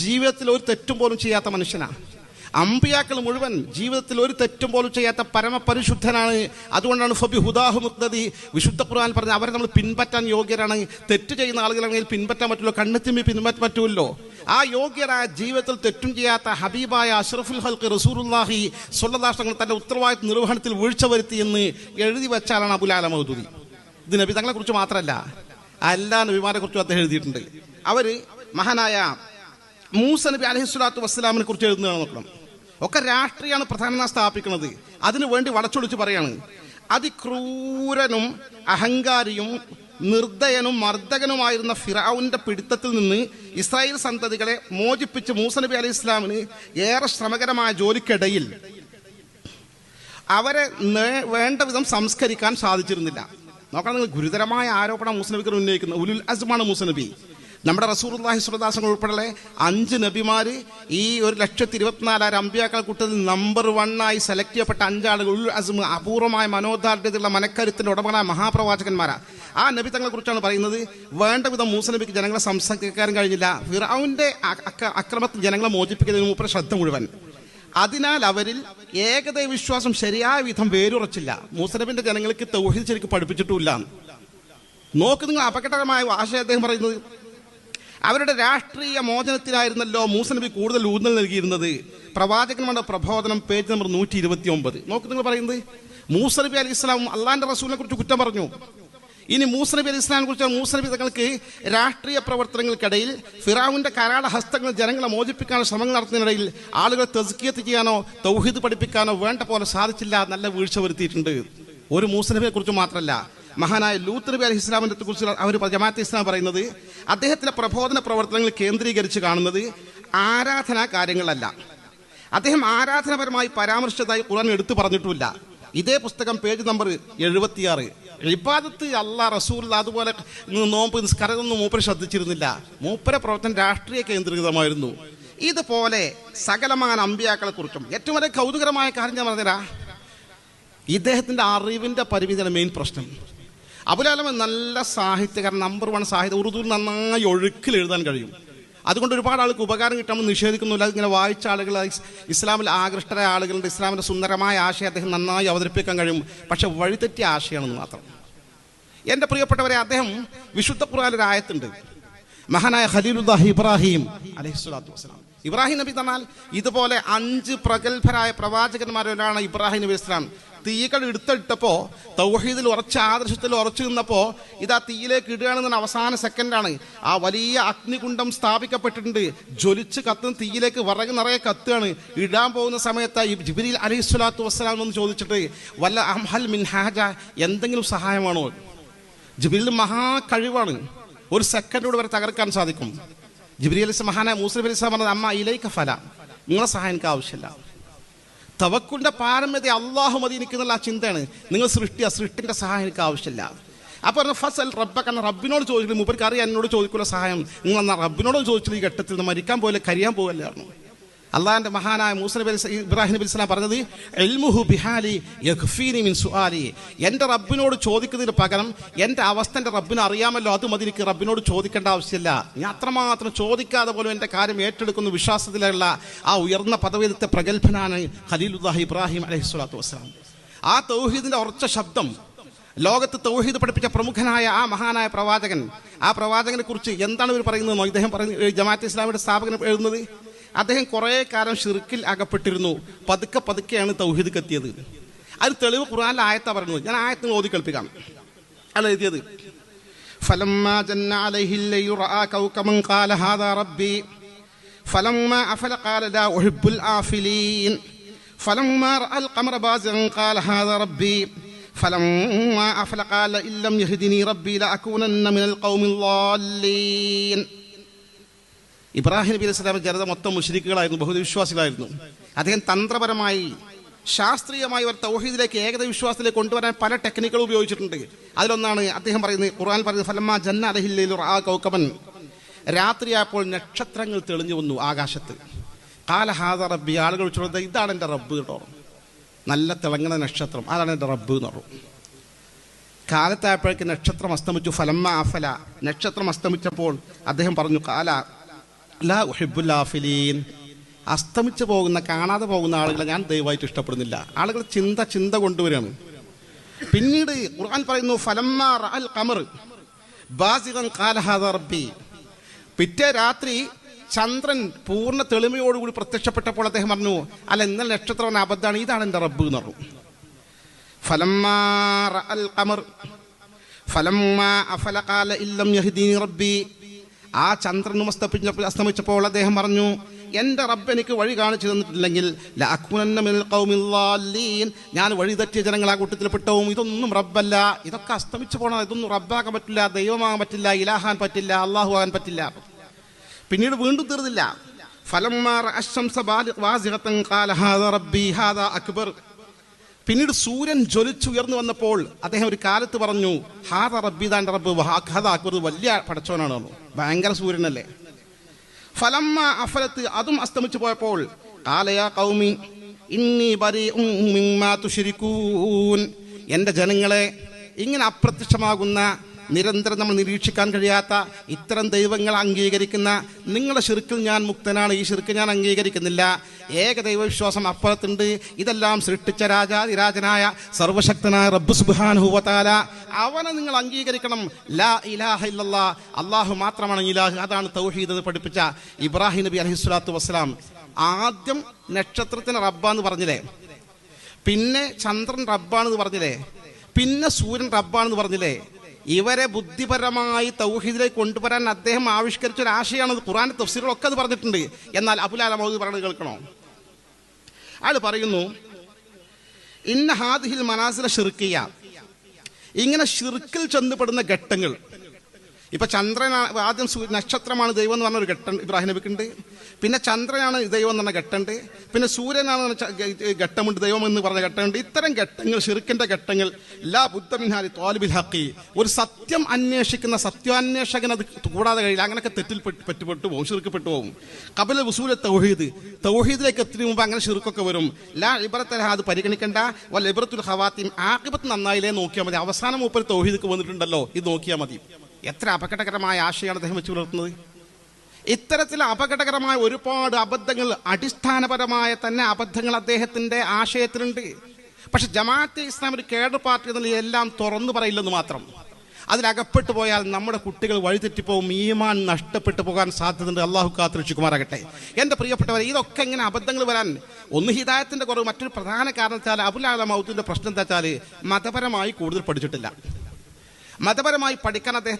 ജീവിതത്തിൽ ഒരു തെറ്റും പോലും ചെയ്യാത്ത മനുഷ്യനാണ് അമ്പിയാക്കൾ മുഴുവൻ ജീവിതത്തിൽ ഒരു തെറ്റും പോലും ചെയ്യാത്ത പരമപരിശുദ്ധനാണ്. അതുകൊണ്ടാണ് ഫബി ഹുദാഹു വിശുദ്ധ ഖുർആൻ പറഞ്ഞ അവരെ നമ്മൾ പിൻപറ്റാൻ യോഗ്യരാണ്. തെറ്റ് ചെയ്യുന്ന ആളുകളാണെങ്കിൽ പിൻപറ്റാൻ പറ്റുമല്ലോ കണ്ണെത്തിമ്പി പിൻപറ്റാൻ പറ്റുമല്ലോ ആ യോഗ്യരായ ജീവിതത്തിൽ തെറ്റും ചെയ്യാത്ത ഹബീബായ അഷ്റഫുൽ ഹൽക്ക് റസൂറുല്ലാഹി സ്വല്ലദാഷ്ടങ്ങൾ തന്റെ ഉത്തരവാദിത്വ നിർവഹണത്തിൽ വീഴ്ച വരുത്തി എന്ന് എഴുതി വെച്ചാലാണ് അബുലാല മൗദൂദി ഇത് നബി തങ്ങളെ കുറിച്ച് മാത്രമല്ല എല്ലാ നബിമാരെ കുറിച്ചും അദ്ദേഹം എഴുതിയിട്ടുണ്ട്. അവർ മഹാനായ മൂസ നബി അലഹിസ്വലാത്തു വസ്സലാമിനെ കുറിച്ച് എഴുതുന്നതാണ് നോക്കണം. ഒക്കെ രാഷ്ട്രീയമാണ് പ്രധാന സ്ഥാപിക്കുന്നത്. അതിനു വേണ്ടി വളച്ചൊളിച്ച് പറയാണ്. അതിക്രൂരനും അഹങ്കാരിയും നിർദ്ദയനും മർദ്ദകനുമായിരുന്ന ഫിറാവുന്റെ പിടുത്തത്തിൽ നിന്ന് ഇസ്രായേൽ സന്തതികളെ മോചിപ്പിച്ച് മൂസ നബി അലൈഹി ഇസ്ലാമിന് ഏറെ ശ്രമകരമായ ജോലിക്കിടയിൽ അവരെ വേണ്ട വിധം സംസ്കരിക്കാൻ സാധിച്ചിരുന്നില്ല. നോക്കണം നിങ്ങൾ ഗുരുതരമായ ആരോപണം മുസ്ലിമിക്കർ ഉന്നയിക്കുന്നത് ഉലുൽ അസ്മാണ് മുസ്നബി നമ്മുടെ റസൂർല്ലാഹി സുറദാസങ്ങൾ ഉൾപ്പെടെ അഞ്ച് നബിമാര് ഈ ഒരു ലക്ഷത്തി ഇരുപത്തിനാലായിരം അമ്പിയാക്കൾ കൂട്ടത്തിൽ നമ്പർ വണ്ണായി സെലക്ട് ചെയ്യപ്പെട്ട അഞ്ചാളുകൾ അസ്മ അപൂർവമായ മനോദാർഢ്യത്തിലുള്ള മനക്കരുത്തിന്റെ ഉടമകളായ മഹാപ്രവാചകന്മാരാണ് ആ നബി തങ്ങളെ കുറിച്ചാണ് പറയുന്നത്. വേണ്ട വിധം മൂസ നബിക്ക് ജനങ്ങളെ സംസാരിക്കാൻ കഴിഞ്ഞില്ല. ഫിറാവിന്റെ അക്രമത്തിൽ ജനങ്ങളെ മോചിപ്പിക്കുന്നതിന് മൂപ്പര ശ്രദ്ധ മുഴുവൻ. അതിനാൽ അവരിൽ ഏകദൈവ വിശ്വാസം ശരിയായ വിധം വേരുറച്ചില്ല. മൂസനബിന്റെ ജനങ്ങൾക്ക് തൗഹീദ് ശരിക്കും പഠിപ്പിച്ചിട്ടുമില്ല. നോക്ക് നിങ്ങൾ അപകടകരമായ ആശയം അദ്ദേഹം പറയുന്നത്. അവരുടെ രാഷ്ട്രീയ മോചനത്തിനായിരുന്നല്ലോ മൂസനബി കൂടുതൽ ഊന്നൽ നൽകിയിരുന്നത്. പ്രവാചകന്മാരുടെ പ്രബോധനം പേജ് നമ്പർ നൂറ്റി ഇരുപത്തി ഒമ്പത് നോക്ക് നിങ്ങൾ പറയുന്നത്. മൂസനബി അലി ഇസ്ലാം അള്ളാന്റെ റസൂലിനെ കുറിച്ച് കുറ്റം പറഞ്ഞു. ഇനി മൂസനബി അലി ഇസ്ലാമിനെ കുറിച്ച് മൂസ നബി തങ്ങൾക്ക് രാഷ്ട്രീയ പ്രവർത്തനങ്ങൾക്കിടയിൽ ഫിറാവിന്റെ കരാട ഹസ്തങ്ങൾ ജനങ്ങളെ മോചിപ്പിക്കാനുള്ള ശ്രമങ്ങൾ നടത്തുന്നതിനിടയിൽ ആളുകളെ തെസ്കിയത്ത് ചെയ്യാനോ തൗഹീദ് പഠിപ്പിക്കാനോ വേണ്ട പോലെ സാധിച്ചില്ല നല്ല വീഴ്ച വരുത്തിയിട്ടുണ്ട്. ഒരു മൂസ നബിയെ കുറിച്ച് മാത്രമല്ല മഹാനായ ലൂത്ത് നബി അലി ഇസ്ലാമിനെ കുറിച്ച് അവർ ജമാഅത്ത് ഇസ്ലാം പറയുന്നത് അദ്ദേഹത്തിന്റെ പ്രബോധന പ്രവർത്തനങ്ങൾ കേന്ദ്രീകരിച്ച് കാണുന്നത് ആരാധനാ കാര്യങ്ങളല്ല. അദ്ദേഹം ആരാധനപരമായി പരാമർശിച്ചതായി ഖുർആൻ എടുത്തു പറഞ്ഞിട്ടുമില്ല. ഇതേ പുസ്തകം പേജ് നമ്പർ എഴുപത്തിയാറ്. ഇബാദത്ത് അല്ലാ റസൂൽ അതുപോലെ നോമ്പ് നിസ്കാരമൊന്നും മൂപ്പര് ശ്രദ്ധിച്ചിരുന്നില്ല. മൂപ്പര പ്രവർത്തനം രാഷ്ട്രീയ കേന്ദ്രീകൃതമായിരുന്നു. ഇതുപോലെ സകലമായ അമ്പിയാക്കളെ കുറിച്ചും ഏറ്റവും വലിയ കൗതുകരമായ കാര്യം ഞാൻ പറഞ്ഞുതരാ. ഇദ്ദേഹത്തിന്റെ അറിവിന്റെ പരിമിതിയാണ് മെയിൻ പ്രശ്നം. അബുലാലമ നല്ല സാഹിത്യകാരൻ നമ്പർ വൺ സാഹിത്യം ഉറുദു നന്നായി ഒഴുക്കിൽ എഴുതാൻ കഴിയും. അതുകൊണ്ട് ഒരുപാട് ആൾക്ക് ഉപകാരം കിട്ടാമെന്ന് നിഷേധിക്കുന്നില്ല ഇങ്ങനെ വായിച്ച ആളുകൾ ഇസ്ലാമിൽ ആകൃഷ്ടരായ ആളുകളുടെ ഇസ്ലാമിന്റെ സുന്ദരമായ ആശയം അദ്ദേഹം നന്നായി അവതരിപ്പിക്കാൻ കഴിയും. പക്ഷെ വഴിതെറ്റിയ ആശയമാണെന്ന് മാത്രം. എന്റെ പ്രിയപ്പെട്ടവരെ അദ്ദേഹം വിശുദ്ധ ഖുർആനിൽ ഒരു ആയത്തുണ്ട്. മഹാനായ ഖലീലുദ്ദാഹ് ഇബ്രാഹിം അലഹിസ്വലാത്തു വസ്സലാം. ഇബ്രാഹിം നബി തന്നാൽ ഇതുപോലെ അഞ്ച് പ്രഗത്ഭരായ പ്രവാചകന്മാരൊരാളാണ് ഇബ്രാഹിം നബി ഇസ്ലാം തീകൾ എടുത്തിട്ടപ്പോ തൗഹീദിൽ ഉറച്ച ആദർശത്തിൽ ഉറച്ചു നിന്നപ്പോ ഇതാ തീയിലേക്ക് ഇടുകയാണെന്ന അവസാന സെക്കൻഡാണ്. ആ വലിയ അഗ്നികുണ്ഡം സ്ഥാപിക്കപ്പെട്ടിട്ടുണ്ട്. ജ്വലിച്ച് കത്തുന്ന തീയിലേക്ക് വിറക് നിറയെ കത്തുകയാണ്. ഇടാൻ പോകുന്ന സമയത്ത് ഈ ജിബിരിൽ അലൈഹി സ്വലാത്തു വസ്സലാം എന്ന് ചോദിച്ചിട്ട് വല്ല അംഹൽ മിൻ ഹാജ എന്തെങ്കിലും സഹായമാണോ? ജിബിരിൽ മഹാ കഴിവാണ്. ഒരു സെക്കൻഡോട് വരെ തകർക്കാൻ സാധിക്കും. ജിബിരി അലിസ് മഹാനായ മൂസലി അലിസ്ലാം പറഞ്ഞത് അമ്മ ഇലൈക്ക ഫല. നിങ്ങളെ സഹായം എനിക്ക് ആവശ്യമില്ല. തവക്കുലിന്റെ പാരമ്യത അള്ളാഹു മതി നിൽക്കുന്നുള്ള ആ ചിന്തയാണ്. നിങ്ങൾ സൃഷ്ടി ആ സൃഷ്ടിന്റെ സഹായം എനിക്ക് ആവശ്യമില്ല. അപ്പൊ പറഞ്ഞു ഫസൽ റബ്ബ കാരണം റബ്ബിനോട് ചോദിച്ചില്ല മൂപ്പർക്ക് അറിയാം എന്നോട് ചോദിക്കുള്ള സഹായം. നിങ്ങൾ എന്നാ റബ്ബിനോട് ചോദിച്ചില്ല ഈ ഘട്ടത്തിൽ മരിക്കാൻ പോലെ കരിയാൻ പോകല്ലായിരുന്നു അള്ളാഹിന്റെ മഹാനായ മൂസ ഇബ്രാഹിം നബി ഇസ്ലാം പറഞ്ഞത് എൽമുഹു ബിഹാലി യഖ്ഫീനി മിൻ സുആലി. എന്റെ റബ്ബിനോട് ചോദിക്കുന്നതിന് പകരം എന്റെ അവസ്ഥ എന്റെ റബ്ബിന് അറിയാമല്ലോ അത് എനിക്ക് റബ്ബിനോട് ചോദിക്കേണ്ട ആവശ്യമില്ല. ഞാൻ അത്രമാത്രം ചോദിക്കാതെ പോലും എന്റെ കാര്യം ഏറ്റെടുക്കുന്ന വിശ്വാസത്തിലുള്ള ആ ഉയർന്ന പദവിയിലത്തെ പ്രഗത്ഭനാണ് ഖലീലുല്ലാഹി ഇബ്രാഹിം അലൈഹി സ്വലാത്തു വസ്സലാം. ആ തൗഹീദിന്റെ ഉറച്ച ശബ്ദം ലോകത്ത് തൗഹീദ് പഠിപ്പിച്ച പ്രമുഖനായ ആ മഹാനായ പ്രവാചകൻ ആ പ്രവാചകനെ കുറിച്ച് എന്താണ് ഇവർ പറയുന്നത് ഇദ്ദേഹം പറയുന്നത് ജമാഅത്ത് ഇസ്ലാമിയുടെ സ്ഥാപകൻ എഴുതുന്നത് അദ്ദേഹം കുറേ കാലം ഷിർക്കിൽ അകപ്പെട്ടിരുന്നു പതുക്കെ പതുക്കെയാണ് തൗഹീദ് എത്തിയത് അത് തെളിവ് ഖുർആനിലെ ആയത്താ പറയുന്നത് ഞാൻ ആയത്തിന് ഓതി കേൾപ്പിക്കാം അല്ല എഴുതിയത് فلما جن عليه الليل رأى كوكبا قال هذا ربي فلما أفل قال لا أحب الآفلين فلما رأى القمر بازغا قال هذا ربي فلما أفل قال إن لم يهدني ربي لأكونن من القوم الضالين ഇബ്രാഹിം നബി അലൈഹി ജനത മൊത്തം മുഷരിക്കുകളായിരുന്നു ബഹുവിശ്വാസികളായിരുന്നു. അദ്ദേഹം തന്ത്രപരമായി ശാസ്ത്രീയമായി ഒരു തൗഹീദിലേക്ക് ഏകത വിശ്വാസത്തിലേക്ക് കൊണ്ടുവരാൻ പല ടെക്നിക്കുകൾ ഉപയോഗിച്ചിട്ടുണ്ട്. അതിലൊന്നാണ് അദ്ദേഹം പറയുന്നത് ഖുർആൻ പറയുന്നത് ഫലമ്മ ജന്ന അലഹില്ലയിൽ ആ കൗക്കമൻ രാത്രിയായപ്പോൾ നക്ഷത്രങ്ങൾ തെളിഞ്ഞു വന്നു ആകാശത്ത്. കാലഹാദ റബ്ബി ആളുകൾ ചോദിച്ചത് ഇതാണ് എന്റെ റബ്ബ് കേട്ടോ നല്ല തിളങ്ങുന്ന നക്ഷത്രം അതാണ് എന്റെ റബ്ബ് എന്ന് പറഞ്ഞു. കാലത്തായപ്പോഴേക്ക് നക്ഷത്രം അസ്തമിച്ചു ഫലമ്മ അഫല. നക്ഷത്രം അസ്തമിച്ചപ്പോൾ അദ്ദേഹം പറഞ്ഞു കാല ലാ ഉഹിബ്ബുൽ ആഫിലീൻ അസ്തമിച്ചു പോകുന്ന കാണാതെ പോകുന്ന ആളുകളെ ഞാൻ ദയവായിട്ട് ഇഷ്ടപ്പെടുന്നില്ല. ആളുകൾ ചിന്ത ചിന്ത കൊണ്ടുവരികയാണ്. പിന്നീട് ഖുർആൻ പറയുന്നു ഫലമ്മാ അൽ ഖമർ ബാസിഖൻ റബ്ബി. പിറ്റേ രാത്രി ചന്ദ്രൻ പൂർണ തെളിമയോടുകൂടി പ്രത്യക്ഷപ്പെട്ടപ്പോൾ അദ്ദേഹം പറഞ്ഞു അല്ല ഇന്നലെ നക്ഷത്രം അബദ്ധമാണ് ഇതാണ് എന്റെ റബ്ബ് എന്ന് പറഞ്ഞു. ഫലമ്മാ അൽ ഖമർ ഫലമ്മാ അഫല ഖാല ഇല്ലം യഹ്ദീനി റബ്ബി. ആ ചന്ദ്രനും അസ്തമിച്ചപ്പോൾ അസ്തമിച്ചപ്പോൾ അദ്ദേഹം പറഞ്ഞു എന്റെ റബ്ബ് എനിക്ക് വഴി കാണിച്ചു തന്നിട്ടില്ലെങ്കിൽ. ഞാൻ വഴി തെറ്റിയ ജനങ്ങൾ ആ കൂട്ടത്തിൽ പെട്ടവും. ഇതൊന്നും റബ്ബല്ല. ഇതൊക്കെ അസ്തമിച്ചു പോകണം ഇതൊന്നും റബ്ബാക്കാൻ പറ്റില്ല. ദൈവമാകാൻ പറ്റില്ല. ഇലാഹാൻ പറ്റില്ല. അള്ളാഹു ആകാൻ പറ്റില്ല. പിന്നീട് വീണ്ടും തീർന്നില്ല. ഫലം അക്ബർ. പിന്നീട് സൂര്യൻ ജ്വലിച്ചുയർന്നു വന്നപ്പോൾ അദ്ദേഹം ഒരു കാലത്ത് പറഞ്ഞു ഹാദ റബ്ബി താന്റെ റബ്ബ് ഹാദ അക്ബർ വലിയ പടച്ചവനാണ് പറഞ്ഞു. ഭയങ്കര സൂര്യനല്ലേ ഫലമ്മ അഫലത്ത് അതും അസ്തമിച്ചു പോയപ്പോൾ കാലയാ കൗമി ഇന്നി ബരി എന്റെ ജനങ്ങളെ ഇങ്ങനെ അപ്രത്യക്ഷമാകുന്ന നിരന്തരം നമ്മൾ നിരീക്ഷിക്കാൻ കഴിയാത്ത ഇത്തരം ദൈവങ്ങൾ അംഗീകരിക്കുന്ന നിങ്ങളുടെ ശിർക്കിൽ ഞാൻ മുക്തനാണ്. ഈ ശിർക്ക് ഞാൻ അംഗീകരിക്കുന്നില്ല. ഏക ദൈവവിശ്വാസം അപ്പുറത്തുണ്ട്. ഇതെല്ലാം സൃഷ്ടിച്ച രാജാതിരാജനായ സർവശക്തനായ റബ്ബ് സുബാനുഹുവത്താല അവനെ നിങ്ങൾ അംഗീകരിക്കണം. ലാ ഇലാഹ ഇല്ലല്ലാ. അള്ളാഹു മാത്രമാണ് ഇലാഹ്. അതാണ് തൗഹീദ് പഠിപ്പിച്ച ഇബ്രാഹിം നബി അലഹിസ്വലാത്തു വസ്സലാം. ആദ്യം നക്ഷത്രത്തിന് റബ്ബാന്ന് പറഞ്ഞില്ലേ? പിന്നെ ചന്ദ്രൻ റബ്ബാണെന്ന് പറഞ്ഞില്ലേ? പിന്നെ സൂര്യൻ റബ്ബാണെന്ന് പറഞ്ഞില്ലേ? ഇവരെ ബുദ്ധിപരമായി തൗഹീദിലേക്ക് കൊണ്ടുവരാൻ അദ്ദേഹം ആവിഷ്കരിച്ച ഒരു ആശയമാണ് ഖുറാൻ തഫ്സീറുകളൊക്കെ അത് പറഞ്ഞിട്ടുണ്ട്. എന്നാൽ അബുലാല മൗദ് പറയുന്നത് കേൾക്കണോ? അയാൾ പറയുന്നു ഇന്ന ഹാദിഹിൽ മനാസിലെ ഷിർക്കിയ ഇങ്ങനെ ഷിർക്കിൽ ചെന്നപ്പെടുന്ന ഘട്ടങ്ങൾ ഇപ്പൊ ചന്ദ്രനാണ് ആദ്യം നക്ഷത്രമാണ് ദൈവം എന്ന് പറഞ്ഞ ഒരു ഘട്ടം ഇബ്രാഹിം നബിക്കുണ്ട്. പിന്നെ ചന്ദ്രനാണ് ദൈവം എന്ന് പറഞ്ഞ ഘട്ടമുണ്ട്. പിന്നെ സൂര്യനാണ് ഘട്ടമുണ്ട് ദൈവം എന്ന് പറഞ്ഞ ഘട്ടമുണ്ട്. ഇത്തരം ഘട്ടങ്ങൾ ഷിർക്കിന്റെ ഘട്ടങ്ങൾ എല്ലാ ബുദ്ധമിനാലി തോലിബിൽ ഒരു സത്യം അന്വേഷിക്കുന്ന സത്യാന്വേഷകൻ അത് കൂടാതെ കഴിയില്ല. അങ്ങനെയൊക്കെ തെറ്റിൽ പെട്ട് പെട്ടുപെട്ടു പോകും ഷിർക്കപ്പെട്ടു പോകും കപില വസൂല തൗഹീദ് തൗഹീദിലേക്ക് എത്തുന്ന മുമ്പ് അങ്ങനെ ഷിർക്കൊക്കെ വരും. ലാ ഇബ്രത്തല അത് പരിഗണിക്കേണ്ട വല്ല ഇബ്രത്തുൽ ഹവാത്തിയും ആക്കിബത്ത് നന്നായില്ലേ നോക്കിയാൽ മതി. അവസാനം മൂപ്പർ തൗഹീദ് വന്നിട്ടുണ്ടല്ലോ ഇത് നോക്കിയാൽ മതി. എത്ര അപകടകരമായ ആശയമാണ് അദ്ദേഹം വെച്ച് പുലർത്തുന്നത്? ഇത്തരത്തിൽ അപകടകരമായ ഒരുപാട് അബദ്ധങ്ങൾ അടിസ്ഥാനപരമായ തന്നെ അബദ്ധങ്ങൾ അദ്ദേഹത്തിന്റെ ആശയത്തിലുണ്ട്. പക്ഷെ ജമാഅത്തെ ഇസ്ലാം ഒരു കേഡർ പാർട്ടി എന്നുള്ള എല്ലാം തുറന്നു പറയില്ലെന്ന് മാത്രം. അതിലകപ്പെട്ടു പോയാൽ നമ്മുടെ കുട്ടികൾ വഴിതെറ്റിപ്പോവും ഈമാൻ നഷ്ടപ്പെട്ടു പോകാൻ സാധ്യതയുണ്ട്. അള്ളാഹു കാത്തിരക്ഷിക്കുമാറാകട്ടെ. എന്റെ പ്രിയപ്പെട്ടവരെ ഇതൊക്കെ ഇങ്ങനെ അബദ്ധങ്ങൾ വരാൻ ഒന്ന് ഹിദായത്തിന്റെ കുറവ് മറ്റൊരു പ്രധാന കാരണം വെച്ചാൽ അബുലാല മൗത്തിന്റെ പ്രശ്നം എന്താ വെച്ചാൽ മതപരമായി കൂടുതൽ പഠിച്ചിട്ടില്ല. മതപരമായി പഠിക്കാൻ അദ്ദേഹം